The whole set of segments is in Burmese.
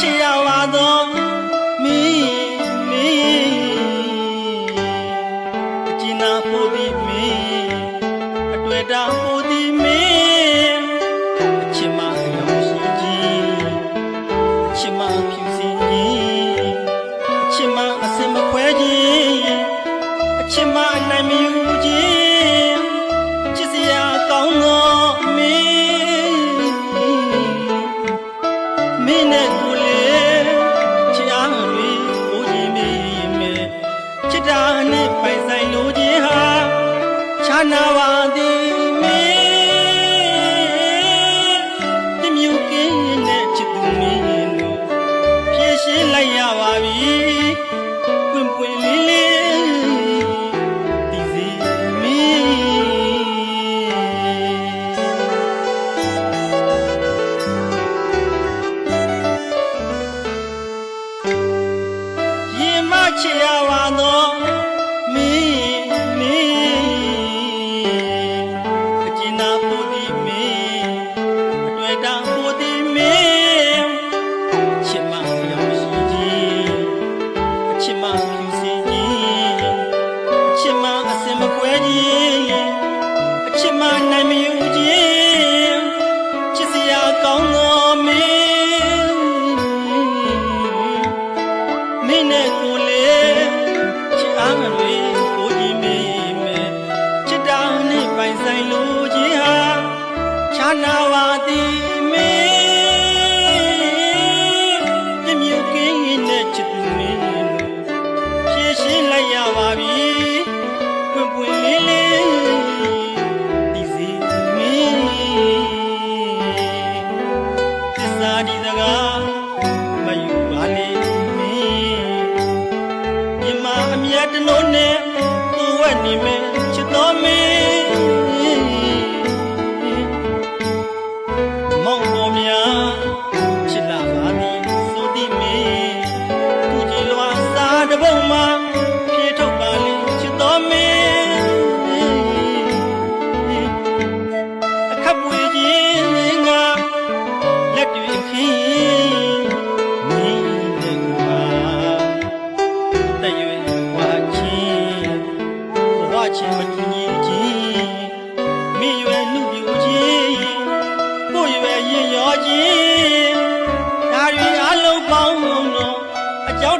ချစ်ရပါသောမိမိအကျဉ်းနာဖို့သည်မိအတွေ့တာဖို့သည်မိအချစ်မရောက်ရှိကြီးအချစ်မဖြူစင်ကြီးအချစ်မအစင်မခွဲကြီးအချစ်မအနိုင်မယူ नवा ရင်အချစ်မနိုင်မယူခြင်းချစ်စရာကောင်းသောမင်းမင်းနဲ့ကိုလေချစ်အားမလေးကိုကြီးမိမဲချစ်တာနဲ့ပိုင်ဆိုင်လို့ခြင်းဟာခြားနာပါသည်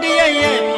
கொடிய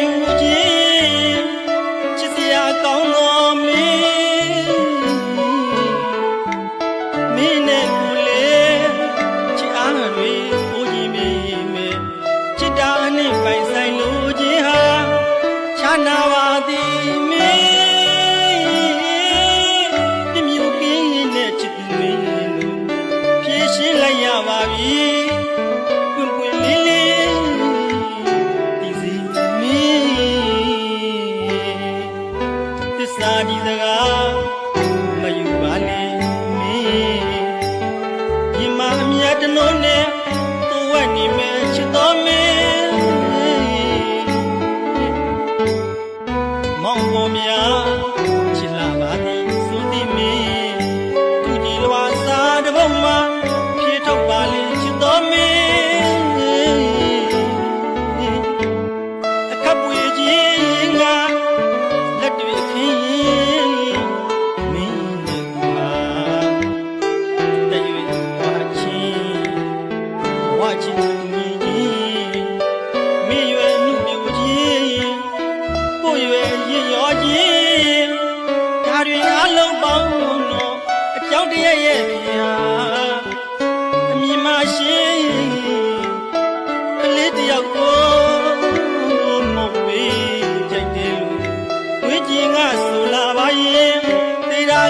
င်ကြီးချစ်စရာကောင်းတော်မင်းမင်းနဲ့ကိုလေချစ်အားတွေပူကြီးမိမေချစ်တာနဲ့ပိုင်ဆိုင်လို့ခြင်းဟာခြားနာပါသည်မင်းပြမြူကင်းနဲ့ချစ်သူမင်းတို့ဖြည့်ရှင်းလိုက်ရပါပြီ တလုံးနဲ့သူဝက်နေမဲ့ချစ်တော်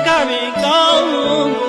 ကပင်ကောင်း